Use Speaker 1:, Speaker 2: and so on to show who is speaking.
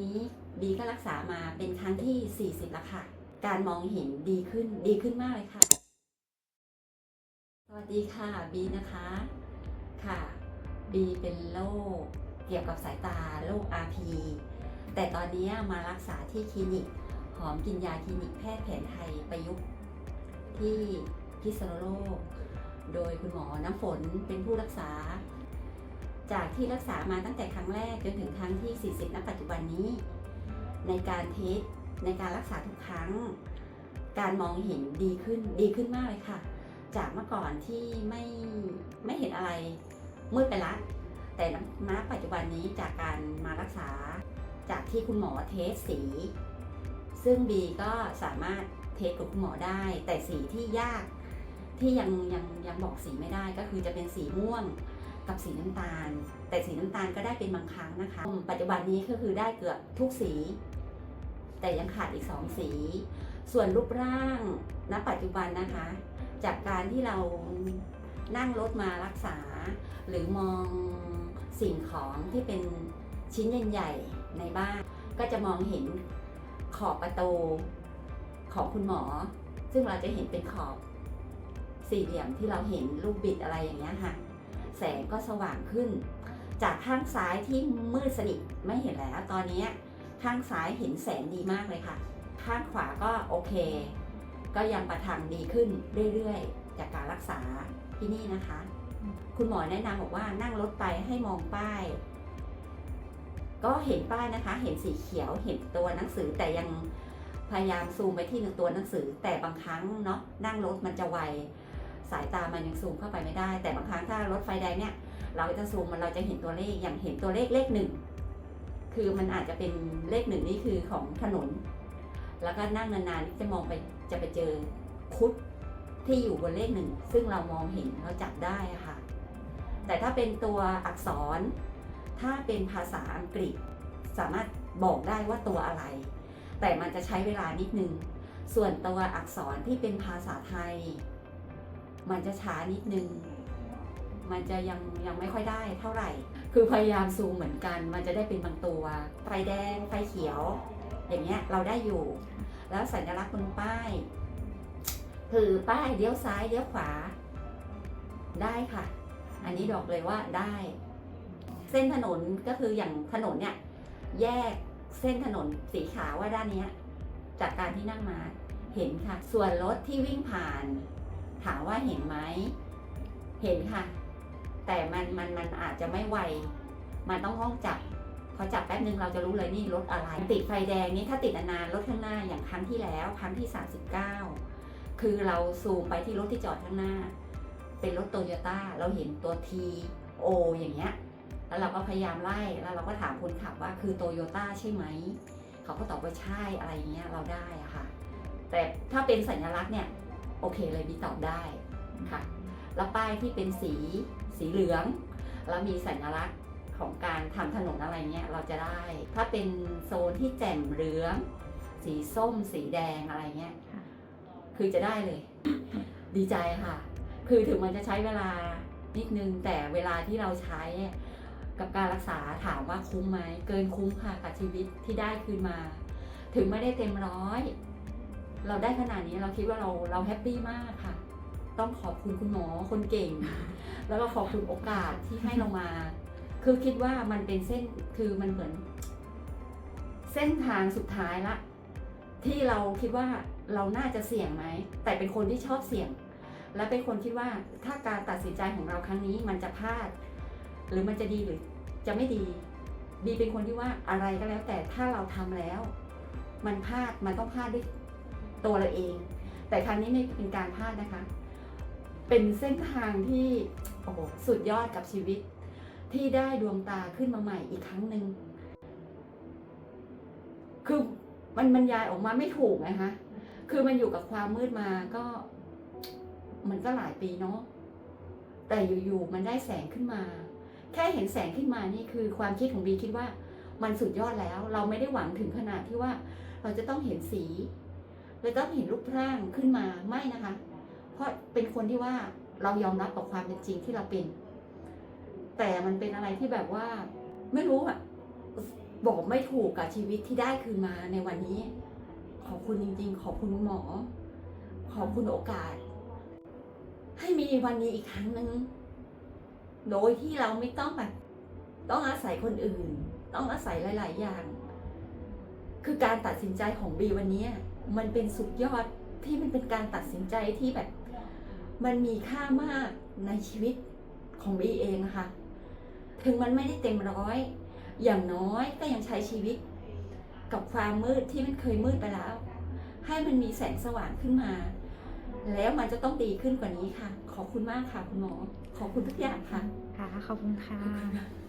Speaker 1: นี้บีก็รักษามาเป็นครั้งที่ 40 แล้วค่ะ การมองเห็นดีขึ้นดีขึ้นมากเลยค่ะ สวัสดีค่ะบีนะคะค่ะบีเป็นโรคเกี่ยวกับสายตาโรค RP แต่ตอนนี้มารักษาที่คลินิก หอมกินยาคลินิกแพทย์แผนไทยประยุกต์ที่พิษณุโลก โดยคุณหมอน้ำฝนเป็นผู้รักษา จากที่รักษามาตั้งแต่ครั้งแรกจนถึงครั้งที่ 40 ณ ปัจจุบันนี้ ในการเทสในการรักษาทุกครั้ง การมองเห็นดีขึ้นดีขึ้นมากเลยค่ะ จากเมื่อก่อนที่ไม่ไม่เห็นอะไรมืดไปละ แต่ณปัจจุบันนี้จากการมารักษาจากที่คุณหมอเทสสี ซึ่งบีก็สามารถเทสกับคุณหมอได้ แต่สีที่ยากที่ยังยังยังบอกสีไม่ได้ก็คือจะเป็นสีม่วง กับสีน้ำตาล แต่สีน้ำตาลก็ได้เป็นบางครั้งนะคะ ปัจจุบันนี้ก็คือได้เกือบทุกสี แต่ยังขาดอีกสองสี ส่วนรูปร่างณปัจจุบันนะคะ จากการที่เรานั่งรถมารักษา หรือมองสิ่งของที่เป็นชิ้นใหญ่ๆในบ้าน ก็จะมองเห็นขอบประตูของคุณหมอ ซึ่งเราจะเห็นเป็นขอบสี่เหลี่ยมที่เราเห็นลูกบิดอะไรอย่างเงี้ยค่ะ แสงก็สว่างขึ้น จากข้างซ้ายที่มืดสนิทไม่เห็นแล้วตอนนี้ข้างซ้ายเห็นแสงดีมากเลยค่ะ ข้างขวาก็โอเค ก็ยังประทังดีขึ้นเรื่อยๆ จากการรักษาที่นี่นะคะ คุณหมอแนะนำบอกว่านั่งรถไปให้มองป้าย ก็เห็นป้ายนะคะ เห็นสีเขียวเห็นตัวหนังสือแต่ยังพยายามซูมไปที่ตัวหนังสือ แต่บางครั้งเนาะนั่งรถมันจะไว สายตามันยังซูมเข้าไปไม่ได้ แต่บางครั้งถ้ารถไฟแดงเนี่ย เราจะซูมมันเราจะเห็นตัวเลขอย่างเห็นตัวเลขเลขหนึ่งคือมันอาจจะเป็นเลขหนึ่งนี่คือของถนน แล้วก็นั่งนานๆจะมองไปจะไปเจอคุดที่อยู่บนเลขหนึ่งซึ่งเรามองเห็นเราจับได้ค่ะ แต่ถ้าเป็นตัวอักษร ถ้าเป็นภาษาอังกฤษ สามารถบอกได้ว่าตัวอะไร แต่มันจะใช้เวลานิดนึง ส่วนตัวอักษรที่เป็นภาษาไทย มันจะช้านิดนึง มันจะยังยังไม่ค่อยได้เท่าไหร่ คือพยายามซูมเหมือนกัน มันจะได้เป็นบางตัว ไฟแดง ไฟเขียว อย่างเงี้ยเราได้อยู่ แล้วสัญลักษณ์บนป้าย คือป้ายเลี้ยวซ้ายเลี้ยวขวา ได้ค่ะ อันนี้บอกเลยว่าได้ เส้นถนนก็คืออย่างถนนเนี่ยแยกเส้นถนนสีขาวว่าด้านเนี้ยจากการที่นั่งมาเห็นค่ะ ส่วนรถที่วิ่งผ่าน ถามว่าเห็นไหม เห็นค่ะ แต่มันมันมันอาจจะไม่ไว มันต้องห้องจับพอจับแป๊บนึงเราจะรู้เลยนี่รถอะไร ติดไฟแดงนี่ถ้าติดนานรถข้างหน้าอย่างครั้งที่แล้วครั้งที่ 39 คือเราซูมไปที่รถที่จอดข้างหน้า เป็นรถโตโยต้าเราเห็นตัว T O อย่างเงี้ยแล้วเราก็พยายามไล่แล้วเราก็ถามคนขับว่าคือโตโยต้าใช่ไหมเขาก็ตอบว่าใช่อะไรเงี้ยเราได้อะค่ะ แต่ถ้าเป็นสัญลักษณ์เนี่ย เคเลยบีตอบได้ค่ะแล้วป้ายที่เป็นสีสีเหลือง แล้วมีสัญลักษณ์ของการทำถนนอะไรเงี้ยเราจะได้ ถ้าเป็นโซนที่แจ่มเหลือง สีส้ม สีแดงอะไรเงี้ย
Speaker 2: ค่ะ
Speaker 1: คือจะได้เลย ดีใจค่ะ คือถึงมันจะใช้เวลานิดนึงแต่เวลาที่เราใช้กับการรักษาถามว่าคุ้มไหมเกินคุ้มค่ะกับชีวิตที่ได้คืนมา ถึงไม่ได้เต็มร้อย เราได้ขนาดนี้เราคิดว่าเราเราแฮปปี้มากค่ะ ต้องขอบคุณคุณหมอคนเก่ง แล้วก็ขอบคุณโอกาสที่ให้เรามา คือคิดว่ามันเป็นเส้นคือมันเหมือน เส้นทางสุดท้ายละ ที่เราคิดว่าเราน่าจะเสี่ยงไหม แต่เป็นคนที่ชอบเสี่ยง และเป็นคนคิดว่าถ้าการตัดสินใจของเราครั้งนี้มันจะพลาด หรือมันจะดีหรือจะไม่ดีบีเป็นคนที่ว่าอะไรก็แล้วแต่ถ้าเราทำแล้ว มันพลาดมันต้องพลาดด้วย ตัวเราเอง แต่ครั้งนี้ไม่เป็นการพลาดนะคะ เป็นเส้นทางที่โอ้โหสุดยอดกับชีวิต ที่ได้ดวงตาขึ้นมาใหม่อีกครั้งหนึ่งคือมันบรรยายออกมาไม่ถูกนะคะคือมันอยู่กับความมืดมาก็ มันก็หลายปีเนาะแต่อยู่ๆมันได้แสงขึ้นมา แค่เห็นแสงขึ้นมานี่คือความคิดของบีคิดว่ามันสุดยอดแล้ว เราไม่ได้หวังถึงขนาดที่ว่า เราจะต้องเห็นสี เราต้องเห็นรูปร่างขึ้นมาไม่นะคะ เพราะเป็นคนที่ว่าเรายอมรับกับความเป็นจริงที่เราเป็น แต่มันเป็นอะไรที่แบบว่า ไม่รู้อะบอกไม่ถูกกับชีวิตที่ได้คืนมาในวันนี้ ขอบคุณจริง ๆ ขอบคุณหมอ ขอบคุณโอกาส ให้มีวันนี้อีกครั้งหนึ่งโดยที่เราไม่ต้องแบบต้องอาศัยคนอื่น ต้องอาศัยหลาย ๆ อย่าง คือการตัดสินใจของบีวันนี้ มันเป็นสุดยอดที่มันเป็นการตัดสินใจที่แบบ มันมีค่ามากในชีวิตของบีเองอะค่ะ ถึงมันไม่ได้เต็มร้อย อย่างน้อยก็ยังใช้ชีวิต กับความมืดที่มันเคยมืดไปแล้ว ให้มันมีแสงสว่างขึ้นมา แล้วมันจะต้องดีขึ้นกว่านี้ค่ะ ขอบคุณมากค่ะคุณหมอ ขอบคุณทุกอย่างค่ะ
Speaker 2: ค่ะ
Speaker 1: ขอบคุณค่ะ